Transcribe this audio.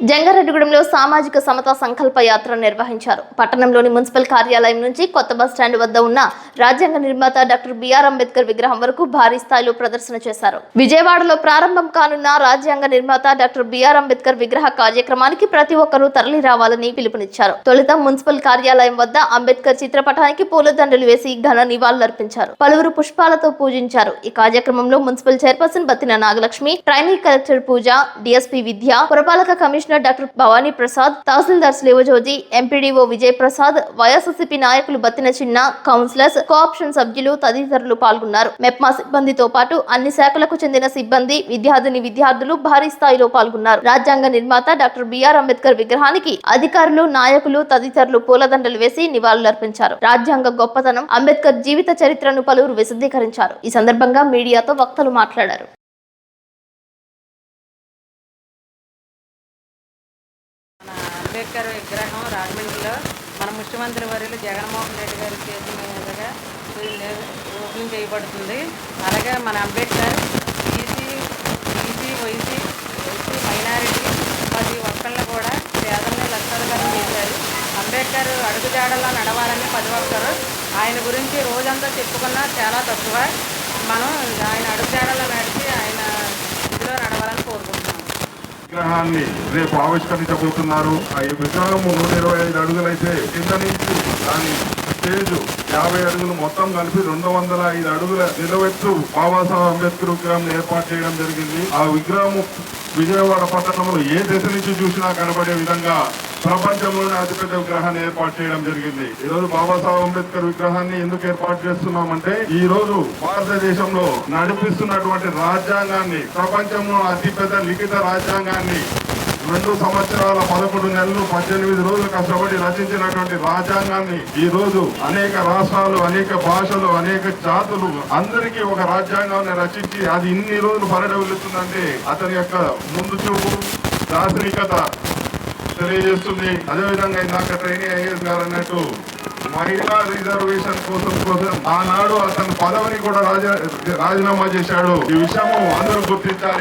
జంగారెడ్డిగూడెంలో సామాజిక సమతా సంకల్ప యాత్ర నిర్వహించారు. పట్టణంలోని మున్సిపల్ కార్యాలయం నుంచి కొత్త బస్ స్టాండ్ వద్ద ఉన్న రాజ్యాంగ నిర్మాత డాక్టర్ బిఆర్ అంబేద్కర్ విగ్రహం వరకు భారీ స్థాయిలో ప్రదర్శన చేశారు. విజయవాడలో ప్రారంభం కానున్న రాజ్యాంగ నిర్మాత డాక్టర్ బిఆర్ అంబేద్కర్ విగ్రహ కార్యక్రమానికి ప్రతి ఒక్కరూ తరలి రావాలని పిలుపునిచ్చారు. తొలుత మున్సిపల్ కార్యాలయం వద్ద అంబేద్కర్ చిత్రపటానికి పూలదండలు వేసి ఘన నివాళులర్పించారు. పలువురు పుష్పాలతో పూజించారు. ఈ కార్యక్రమంలో municipal chairperson Battina Nagalakshmi trainee collector Pooja DSP Vidya పురపాలక commission commissioner doctor Bhavani Prasad తహసీల్దార్ శ్రీవజోజి ఎంపీడీఓ విజయ్ ప్రసాద్ వైఎస్ఎస్సీపీ నాయకులు బత్తిన చిన్న కౌన్సిలర్స్ కోఆప్షన్ సభ్యులు తదితరులు పాల్గొన్నారు. మెప్మా సిబ్బందితో పాటు అన్ని శాఖలకు చెందిన సిబ్బంది విద్యార్థిని విద్యార్థులు భారీ స్థాయిలో పాల్గొన్నారు. రాజ్యాంగ నిర్మాత డాక్టర్ బిఆర్ అంబేద్కర్ విగ్రహానికి అధికారులు నాయకులు తదితరులు పూలదండలు వేసి నివాళులర్పించారు. రాజ్యాంగ గొప్పతనం అంబేద్కర్ జీవిత చరిత్రను పలువురు విశదీకరించారు. ఈ సందర్భంగా మీడియాతో వక్తలు మాట్లాడారు. అంబేద్కర్ విగ్రహం రాజమండ్రిలో. మన ముఖ్యమంత్రి వర్యులు జగన్మోహన్ రెడ్డి గారి చేతి మీదుగా ఓపెన్ చేయబడుతుంది. అలాగే మన అంబేద్కర్ ఈసీ ఈసీ వైసీ ఎస్సీ మైనారిటీ ప్రతి ఒక్కళ్ళు కూడా పేదల్ని లక్షాధికారం చేశారు. అంబేద్కర్ అడుగుజాడల్లో నడవాలని ప్రతి ఒక్కరు ఆయన గురించి రోజంతా చెప్పుకున్నా చాలా తక్కువ. మనం ఆయన అడుగుజాడల్లో నడిచి ఆయన విగ్రహాన్ని రేపు ఆవిష్కరించబోతున్నారు. ఆ ఈ విగ్రహం నూట ఇరవై ఐదు అడుగులైతే కింద నుంచి దాని స్టేజ్ యాభై అడుగులు మొత్తం కలిపి రెండు వందల ఐదు అడుగుల నిలవెత్తు బాబాసాహెబ్ అంబేద్కర్ విగ్రహం ఏర్పాటు చేయడం జరిగింది. ఆ విగ్రహము విజయవాడ పట్టణంలో ఏ దశ నుంచి చూసినా కనబడే విధంగా ప్రపంచంలోనే అతిపెద్ద విగ్రహాన్ని ఏర్పాటు చేయడం జరిగింది. ఈ రోజు బాబాసాహెబ్ అంబేద్కర్ విగ్రహాన్ని ఎందుకు ఏర్పాటు చేస్తున్నామంటే ఈ రోజు భారతదేశంలో నడిపిస్తున్నటువంటి రాజ్యాంగాన్ని ప్రపంచంలో అతిపెద్ద లిఖిత రాజ్యాంగాన్ని రెండు సంవత్సరాల పదకొండు నెలలు పద్దెనిమిది రోజులు కష్టపడి రచించినటువంటి రాజ్యాంగాన్ని ఈ రోజు అనేక రాష్ట్రాలు అనేక భాషలు అనేక జాతులు అందరికీ ఒక రాజ్యాంగాన్ని రచించి అది ఇన్ని రోజులు పరిడవిల్లుతుందంటే అతని యొక్క ముందు చూపు దార్శనికత తెలియజేస్తుంది. అదేవిధంగా ఇందాక ట్రైనీ ఐఏఎస్ గారు అన్నట్టు మహిళా రిజర్వేషన్ కోసం కోసం ఆనాడు అతను పదవిని కూడా రాజీనామా చేశాడు. ఈ విషయము అందరూ గుర్తించాలి.